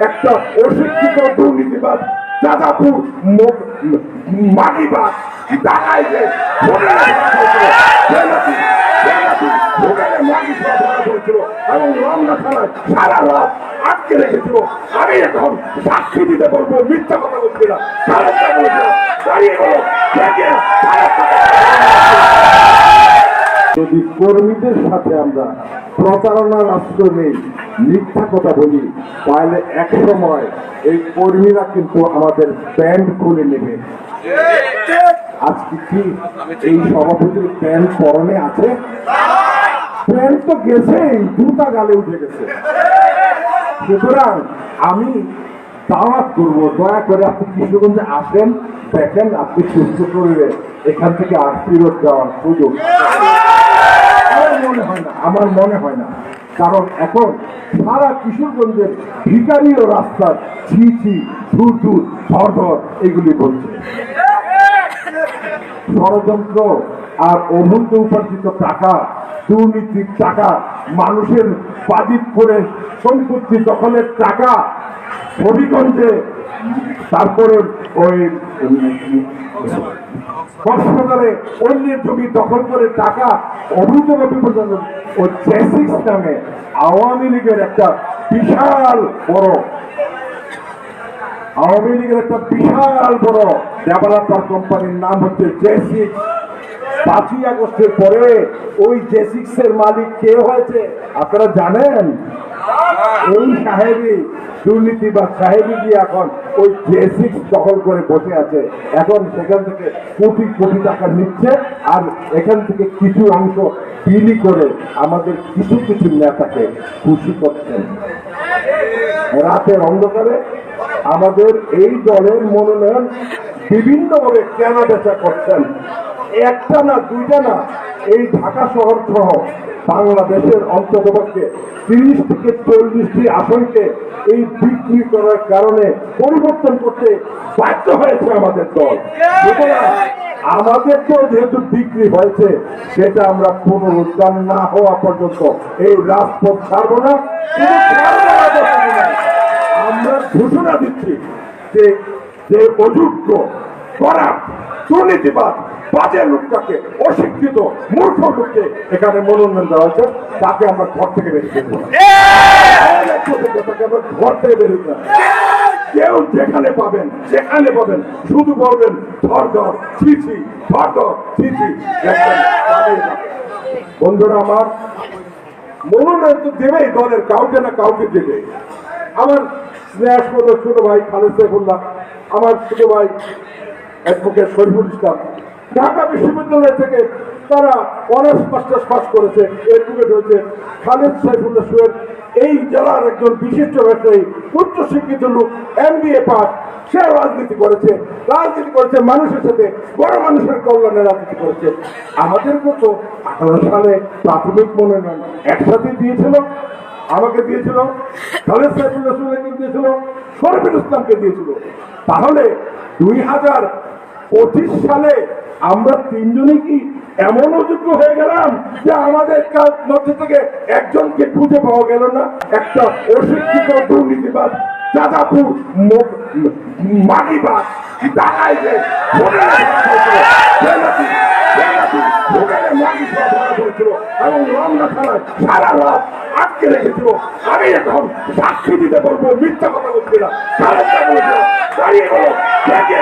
একটা অশিক্ষিত দুর্নীতিবাদ যাদাপুর মাগিবাদ ডাকাই যে সারা রাত আটকে রেখেছিল আমি এখন সাক্ষী দিতে বলব মিথ্যা কথা বলছি না যদি কর্মীদের সাথে আমরা প্রতারণার আশ্রয় নেই, মিথ্যা কথা বলি, তাহলে এক সময় এই কর্মীরা কিন্তু আমাদের প্যান্ট খুলে নেবে। আজকে কি এই সভাপতির প্যান্ট পরনে আছে? প্যান্ট তো গেছেই, দুটা গালে উঠে গেছে। সুতরাং আমি দাওয়াত করব, দয়া করে আপনি কৃষ্ণগঞ্জে আসেন, দেখেন আপনি সুস্থ শরীরে এখান থেকে আর ফিরত সুযোগ আমার মনে হয় না। কারণ এখন সারা কিশোরগঞ্জের ভিকারি ও রাস্তার ছি ছি, ধুর ধুর ধর এগুলি বলছে ষড়যন্ত্র আর অভূত উপার্জিত টাকা, দুর্নীতির টাকা, মানুষের বাজিত করে সম্পত্তি দখলের টাকা হবিগঞ্জে, তারপরে ওই কক্সবাজারে অন্যের জমি দখল করে টাকা অবৈধভাবে পর্যন্ত ও জেসিক্স নামে আওয়ামী লীগের একটা বিশাল বড়, আওয়ামী লীগের একটা বিশাল বড় ডেভেলপার কোম্পানির নাম হচ্ছে জেসিক্স পাঁচই আগস্টের পরে ওই জেসিক্স এর মালিক কে হয়েছে? আপনারা জানেন? গিয়ে এখন ওই দখল করে বসে আছে? এখন সেখান থেকে কোটি কোটি টাকা নিচ্ছে আর এখান থেকে কিছু অংশ বিলি করে আমাদের কিছু কিছু নেতাকে খুশি করছেন। রাতের অন্ধকারে আমাদের এই দলের মনোনয়ন বিভিন্নভাবে কেন বেচা করছেন। একটা না, দুইটা না, এই ঢাকা শহর সহ বাংলাদেশের অন্ততপক্ষে তিরিশ থেকে চল্লিশটি আসনকে এই বিক্রি করার কারণে পরিবর্তন করতে বাধ্য হয়েছে আমাদের দল সুতরাং আমাদের তো যেহেতু বিক্রি হয়েছে, সেটা আমরা পুনরুদ্ধার না হওয়া পর্যন্ত এই রাজপথ ছাড়বো না। আমরা ঘোষণা দিচ্ছি যে অযোগ্য করাপ দুর্নীতিবাদ বাজে লোকটাকে অশিক্ষিত মূর্খ লোককে এখানে মনোনয়ন দেওয়া হয়েছে। তাকে আমরা ঘর থেকে বেরিয়ে দেবো। তাকে আমরা ঘর থেকে বেরিয়ে না। কেউ যেখানে পাবেন যেখানে পাবেন। শুধু বলবেন ধর ছিছি ধর পালিয়ে বন্ধুরা আমার মনোনয়ন তো দেবেই দলের কাউকে না কাউকে দেবে। আমার স্নেহাস্পদ ছোট ভাই খালেদ সাইফুল্লাহ আমার ছোট ভাই অ্যাডভোকেট শরীফুল ইসলাম ঢাকা বিশ্ববিদ্যালয় থেকে তারা অনার্স, মাস্টার্স পাস করেছে, এডভোকেট হয়েছে খালেদ সাইফুল্লাহ সোহেল। এই জেলার একজন বিশিষ্ট ব্যবসায়ী, উচ্চ শিক্ষিত লোক এম বি এ পাস, সে রাজনীতি করেছে। রাজনীতি করেছে মানুষের সাথে, বড় মানুষের কল্যাণে রাজনীতি করেছে। আমাদের মতো আঠারো সালে প্রাথমিক মনোনয়ন একসাথে দিয়েছিল। আমাকে দিয়েছিল, খালেদ সাইফুল্লাহ সোহেলকে দিয়েছিল, শরীফুল ইসলামকে দিয়েছিল। তাহলে দুই হাজার পঁচিশ সালে আমরা তিনজনই কি এমন অযোগ্য হয়ে গেলাম যে আমাদের মধ্যে থেকে একজনকে খুঁজে পাওয়া গেল না? একটা অশিক্ষিত দুর্নীতিবাদ যাদাপুর মাগিবাদ ডাকাই যে এবং রমনা থানায় সারা রাত আটকে রেখেছিল। আমি এখন সাক্ষী দিতে বলব মিথ্যা কথা বলছি না। দাঁড়িয়ে দেখে